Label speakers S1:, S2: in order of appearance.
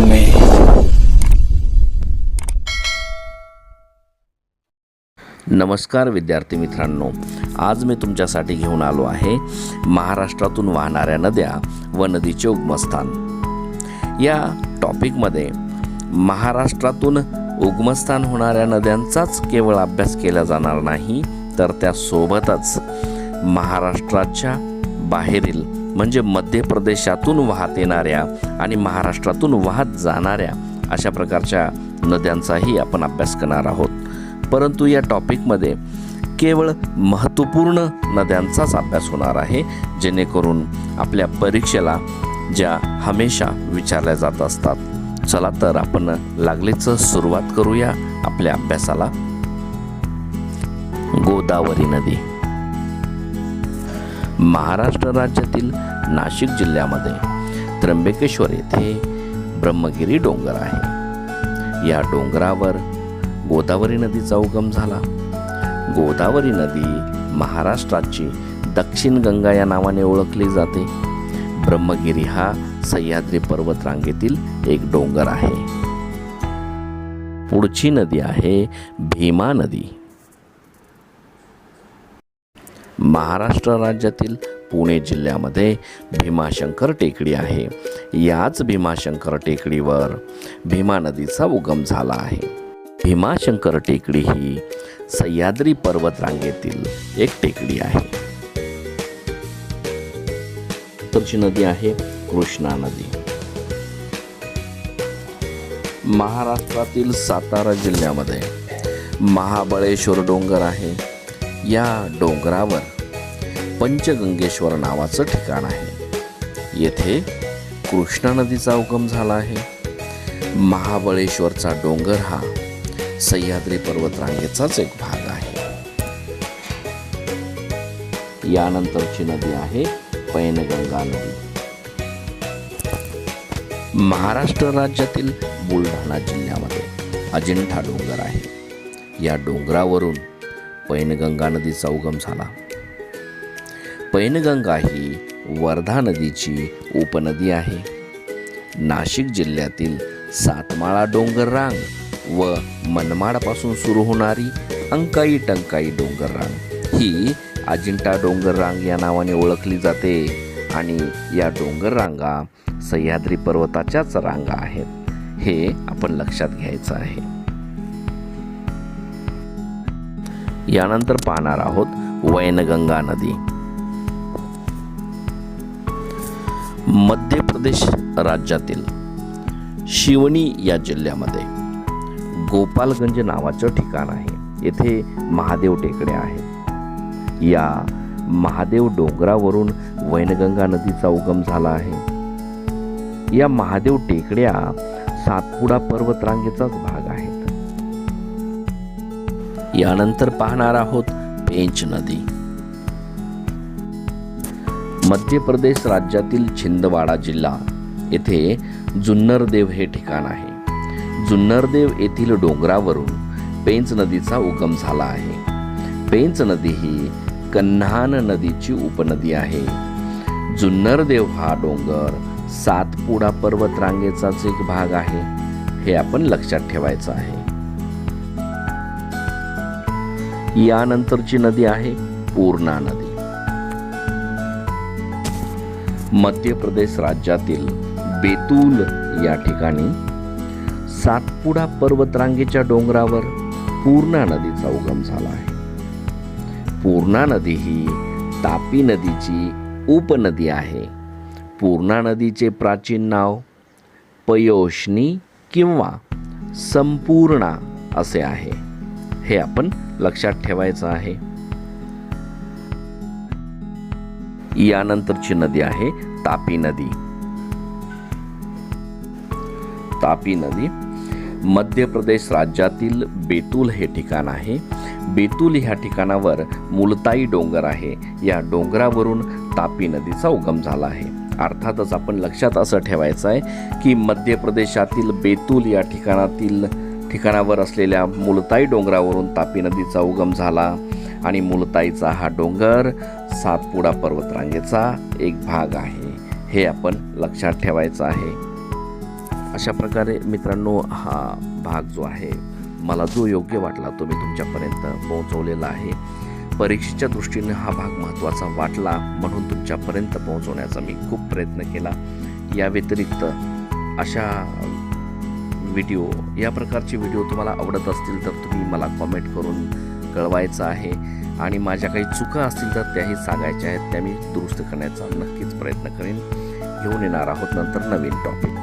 S1: me. नमस्कार विद्यार्थी मित्रांनो आज मी तुमच्यासाठी घेऊन आलो आहे महाराष्ट्रातून वाहणाऱ्या नद्या व नदीचे उगमस्थान या टॉपिकमध्ये महाराष्ट्रातून उगमस्थान होणाऱ्या नद्यांचाच केवळ अभ्यास केला जाणार नाही तर त्यासोबतच महाराष्ट्राच्या बाहेरील म्हणजे मध्य प्रदेशातून वाहत येणाऱ्या आणि महाराष्ट्रातून वाहत जाणाऱ्या अशा प्रकारच्या नद्यांचाही आपण अभ्यास करणार आहोत. परंतु या टॉपिकमध्ये केवळ महत्त्वपूर्ण नद्यांचाच अभ्यास होणार आहे जेणेकरून आपल्या परीक्षेला ज्या हमेशा विचारल्या जात असतात. चला तर आपण लागलीच सुरुवात करूया आपल्या अभ्यासाला. गोदावरी नदी. महाराष्ट्र राज्यातील नाशिक जिल्ह्यामध्ये त्र्यंबकेश्वर येथे ब्रह्मगिरी डोंगर आहे. या डोंगरावर गोदावरी नदीचा उगम झाला. गोदावरी नदी महाराष्ट्राची दक्षिण गंगा या नावाने ओळखली जाते. ब्रह्मगिरी हा सह्याद्री पर्वतरांगेतील एक डोंगर आहे. पुढची नदी आहे भीमा नदी. महाराष्ट्र राज्यातील पुणे जिल्ह्यामध्ये भीमाशंकर टेकडी आहे. याच भीमाशंकर टेकडीवर भीमा नदीचा उगम झाला आहे. भीमाशंकर टेकडी ही सह्याद्री पर्वतरांगेतील एक टेकडी आहे. तरची नदी आहे कृष्णा नदी. महाराष्ट्रातील सातारा जिल्ह्यामध्ये महाबळेश्वर डोंगर आहे. या डोंगरावर पंचगंगेश्वर नावाचं ठिकाण आहे. येथे कृष्णा नदीचा उगम झाला आहे. महाबळेश्वरचा डोंगर हा सह्याद्री पर्वतरांगेचाच एक भाग आहे. यानंतरची नदी आहे पैनगंगा नदी. महाराष्ट्र राज्यातील बुलढाणा जिल्ह्यामध्ये अजिंठा डोंगर आहे. या डोंगरावरून पैनगंगा नदीचा उगम झाला. पैनगंगा ही वर्धा नदीची उपनदी आहे. नाशिक जिल्ह्यातील सातमाळा डोंगर रांग व मनमाडपासून सुरू होणारी अंकाई टंकाई डोंगर रांग ही अजिंठा डोंगर रांग या नावाने ओळखली जाते आणि या डोंगर रांगा सह्याद्री पर्वताच्याच रांगा आहेत. हे आपण लक्षात घ्यायचं आहे. यानंतर पाहणार आहोत वैनगंगा नदी. मध्य प्रदेश राज्यातील शिवणी या जिल्ह्यामध्ये गोपालगंज नावाचं ठिकाण आहे. येथे महादेव टेकडे आहेत. या महादेव डोंगरावरून वैनगंगा नदीचा उगम झाला आहे. या महादेव टेकड्या सातपुडा पर्वतरांगेचाच भाग यानंतर पाहणार आहोत पेंच नदी. मध्य प्रदेश राज्यातील छिंदवाडा जिल्हा येथे जुन्नरदेव हे ठिकाण आहे. जुन्नरदेव येथील डोंगरावरून पेंच नदीचा उगम झाला आहे. पेंच नदी ही कन्हान नदीची उपनदी आहे. जुन्नरदेव हा डोंगर सातपुडा पर्वतरांगेचाच एक भाग आहे. हे आपण लक्षात ठेवायचं आहे. यानंतरची नदी आहे पूर्णा नदी. मध्य प्रदेश राज्यातील बेतूल या ठिकाणी सातपुडा पर्वतरांगेच्या डोंगरावर पूर्णा नदीचा उगम झाला आहे. पूर्णा नदी ही तापी नदीची उपनदी आहे. पूर्णा नदीचे प्राचीन नाव पयोष्णी किंवा संपूर्णा असे आहे. हे आपण लक्षात ठेवायचं आहे. यानंतरची नदी आहे तापी नदी. तापी नदी मध्य प्रदेश राज्यातील बेतूल हे ठिकाण आहे. बेतूल ह्या ठिकाणावर मुलताई डोंगर आहे. या डोंगरावरून तापी नदीचा उगम झाला आहे. अर्थातच आपण लक्षात असं ठेवायचं आहे की मध्य प्रदेशातील बेतूल या ठिकाणातील ठिकाणावर असलेल्या मुलताई डोंगरावरून तापी नदीचा उगम झाला आणि मुलताईचा हा डोंगर सातपुडा पर्वतरांगेचा एक भाग आहे. हे आपण लक्षात ठेवायचं आहे. अशा प्रकारे मित्रांनो हा भाग जो आहे मला जो योग्य वाटला तो मी तुमच्यापर्यंत पोहोचवलेला आहे. परीक्षेच्या दृष्टीने हा भाग महत्त्वाचा वाटला म्हणून तुमच्यापर्यंत पोहोचवण्याचा मी खूप प्रयत्न केला. या व्यतिरिक्त अशा व्हिडिओ या प्रकारचे व्हिडिओ तुम्हाला आवडत असतील तर तुम्ही मला कॉमेंट करून कळवायचं आहे. आणि माझ्या काही चुका असतील तर त्याही सांगायच्या आहेत. त्या मी दुरुस्त करण्याचा नक्कीच प्रयत्न करेन. घेऊन येणार आहोत नंतर नवीन टॉपिक